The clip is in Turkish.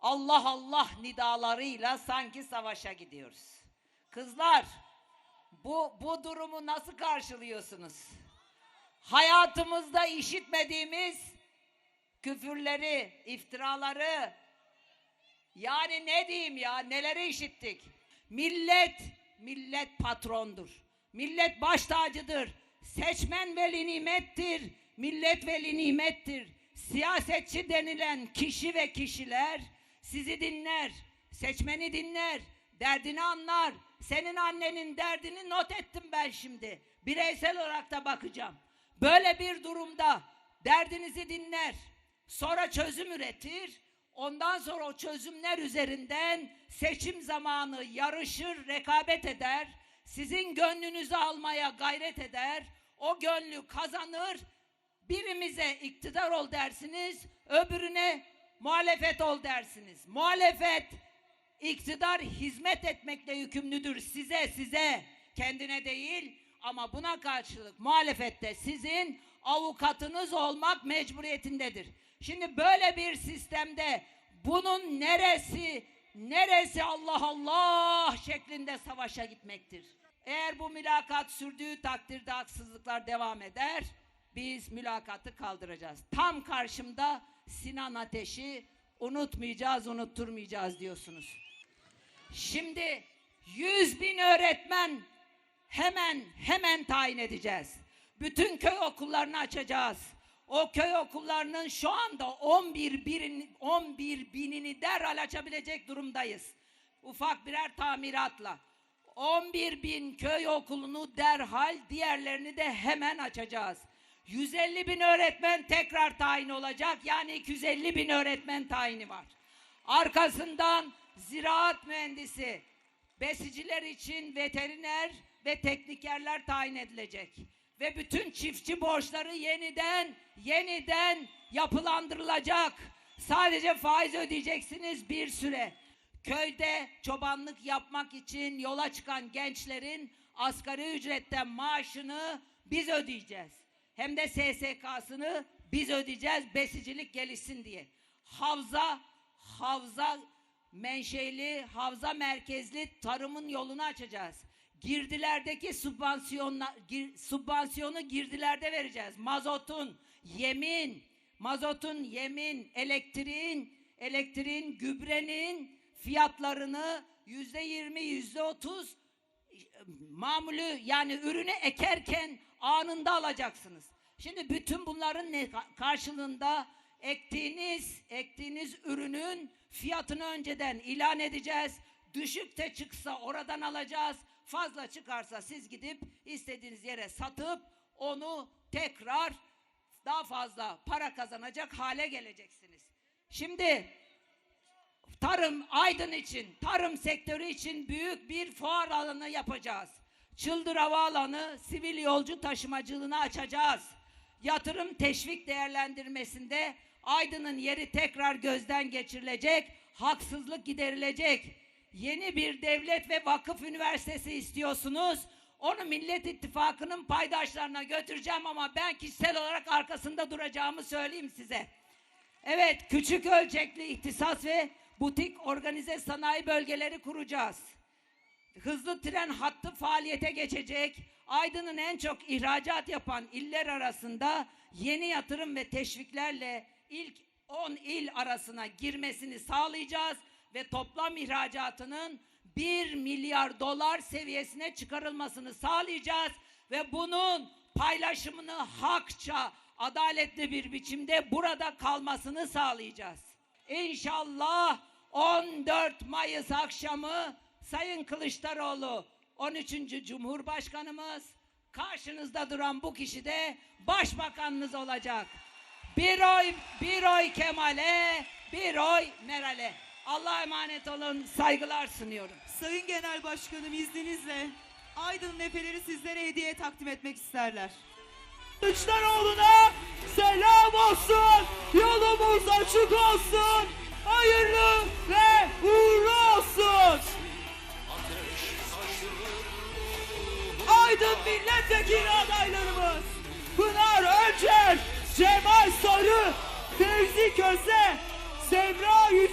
Allah Allah nidalarıyla sanki savaşa gidiyoruz. Kızlar, bu bu durumu nasıl karşılıyorsunuz? Hayatımızda işitmediğimiz küfürleri, iftiraları, yani ne diyeyim ya, neleri işittik? Millet, millet patrondur. Millet baş tacıdır. Seçmen veli nimettir. Millet veli nimettir. Siyasetçi denilen kişi ve kişiler sizi dinler. Seçmeni dinler. Derdini anlar. Senin annenin derdini not ettim ben şimdi. Bireysel olarak da bakacağım. Böyle bir durumda derdinizi dinler. Sonra çözüm üretir. Ondan sonra o çözümler üzerinden seçim zamanı yarışır, rekabet eder. Sizin gönlünüzü almaya gayret eder. O gönlü kazanır. Birimize iktidar ol dersiniz, öbürüne muhalefet ol dersiniz. Muhalefet iktidar hizmet etmekle yükümlüdür size size kendine değil ama buna karşılık muhalefette sizin avukatınız olmak mecburiyetindedir. Şimdi böyle bir sistemde bunun neresi neresi Allah Allah şeklinde savaşa gitmektir. Eğer bu mülakat sürdüğü takdirde haksızlıklar devam eder. Biz mülakatı kaldıracağız. Tam karşımda Sinan Ateş'i unutmayacağız, unutturmayacağız diyorsunuz. Şimdi 100 bin öğretmen hemen hemen tayin edeceğiz. Bütün köy okullarını açacağız. O köy okullarının şu anda 11 bin, 11 binini derhal açabilecek durumdayız. Ufak birer tamiratla. 11 bin köy okulunu derhal diğerlerini de hemen açacağız. 150 bin öğretmen tekrar tayin olacak. Yani 250 bin öğretmen tayini var. Arkasından ziraat mühendisi, besiciler için veteriner ve teknikerler tayin edilecek. Ve bütün çiftçi borçları yeniden, yeniden yapılandırılacak. Sadece faiz ödeyeceksiniz bir süre. Köyde çobanlık yapmak için yola çıkan gençlerin asgari ücretten maaşını biz ödeyeceğiz. Hem de SSK'sını biz ödeyeceğiz besicilik gelişsin diye. Havza, havza menşeli, havza merkezli tarımın yolunu açacağız. Girdilerdeki sübvansiyonla, gir, sübvansiyonu girdilerde vereceğiz. Mazotun, yemin, mazotun, yemin, elektriğin, elektriğin, gübrenin fiyatlarını yüzde yirmi, yüzde otuz mamulü yani ürünü ekerken anında alacaksınız. Şimdi bütün bunların ne karşılığında ektiğiniz ektiğiniz ürünün fiyatını önceden ilan edeceğiz. Düşük de çıksa oradan alacağız. Fazla çıkarsa siz gidip istediğiniz yere satıp onu tekrar daha fazla para kazanacak hale geleceksiniz. Şimdi tarım Aydın için, tarım sektörü için büyük bir fuar alanı yapacağız. Çıldır Havaalanı sivil yolcu taşımacılığını açacağız. Yatırım teşvik değerlendirmesinde Aydın'ın yeri tekrar gözden geçirilecek, haksızlık giderilecek. Yeni bir devlet ve vakıf üniversitesi istiyorsunuz. Onu Millet İttifakı'nın paydaşlarına götüreceğim ama ben kişisel olarak arkasında duracağımı söyleyeyim size. Evet, küçük ölçekli ihtisas ve butik organize sanayi bölgeleri kuracağız. Hızlı tren hattı faaliyete geçecek. Aydın'ın en çok ihracat yapan iller arasında yeni yatırım ve teşviklerle ilk 10 il arasına girmesini sağlayacağız ve toplam ihracatının 1 milyar dolar seviyesine çıkarılmasını sağlayacağız ve bunun paylaşımını hakça, adaletli bir biçimde burada kalmasını sağlayacağız. İnşallah 14 Mayıs akşamı Sayın Kılıçdaroğlu 13. Cumhurbaşkanımız karşınızda duran bu kişi de başbakanınız olacak. Bir oy, bir oy Kemal'e, bir oy Meral'e. Allah'a emanet olun, saygılar sunuyorum. Sayın Genel Başkanım izninizle Aydın neferleri sizlere hediye takdim etmek isterler. Kılıçdaroğlu'na selam olsun. Yolumuz açık olsun. Hayırlı Aydın milletvekili adaylarımız. Pınar Öncel, Cemal Sarı, Fevzi Köse, Semra Yüce